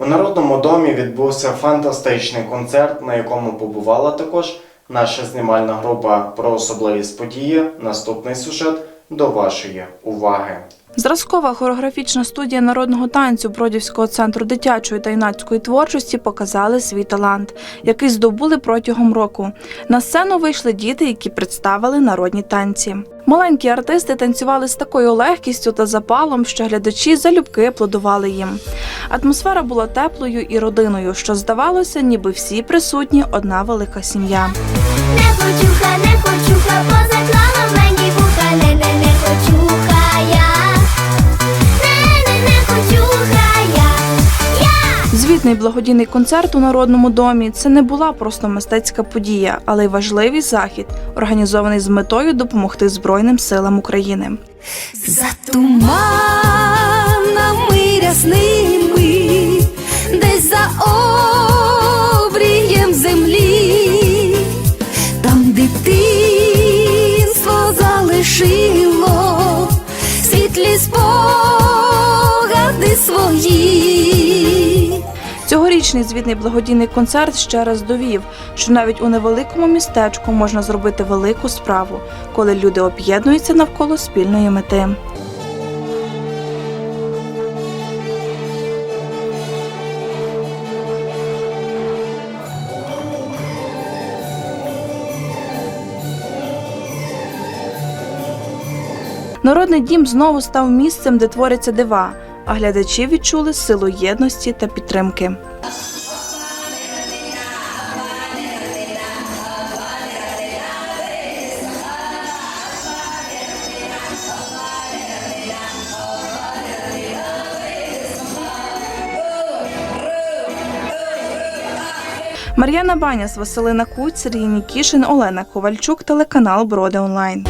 У Народному домі відбувся фантастичний концерт, на якому побувала також наша знімальна група про особливість події. Наступний сюжет до вашої уваги. Зразкова хореографічна студія народного танцю Бродівського центру дитячої та юнацької творчості показали свій талант, який здобули протягом року. На сцену вийшли діти, які представили народні танці. Маленькі артисти танцювали з такою легкістю та запалом, що глядачі залюбки аплодували їм. Атмосфера була теплою і родиною, що здавалося, ніби всі присутні одна велика сім'я. Не хочуха, не хочуха, позаклала мені Я. Благодійний концерт у народному домі це не була просто мистецька подія, але й важливий захід, організований з метою допомогти Збройним силам України. За туманами рясними, десь за обрієм землі, там дитинство залишило світлі спогади свої. Цьогорічний звітний благодійний концерт ще раз довів, що навіть у невеликому містечку можна зробити велику справу, коли люди об'єднуються навколо спільної мети. Народний дім знову став місцем, де творяться дива, а глядачі відчули силу єдності та підтримки. Мар'яна Баняс, Василина Куць, Сергій Нікішин, Олена Ковальчук, телеканал Броди Онлайн.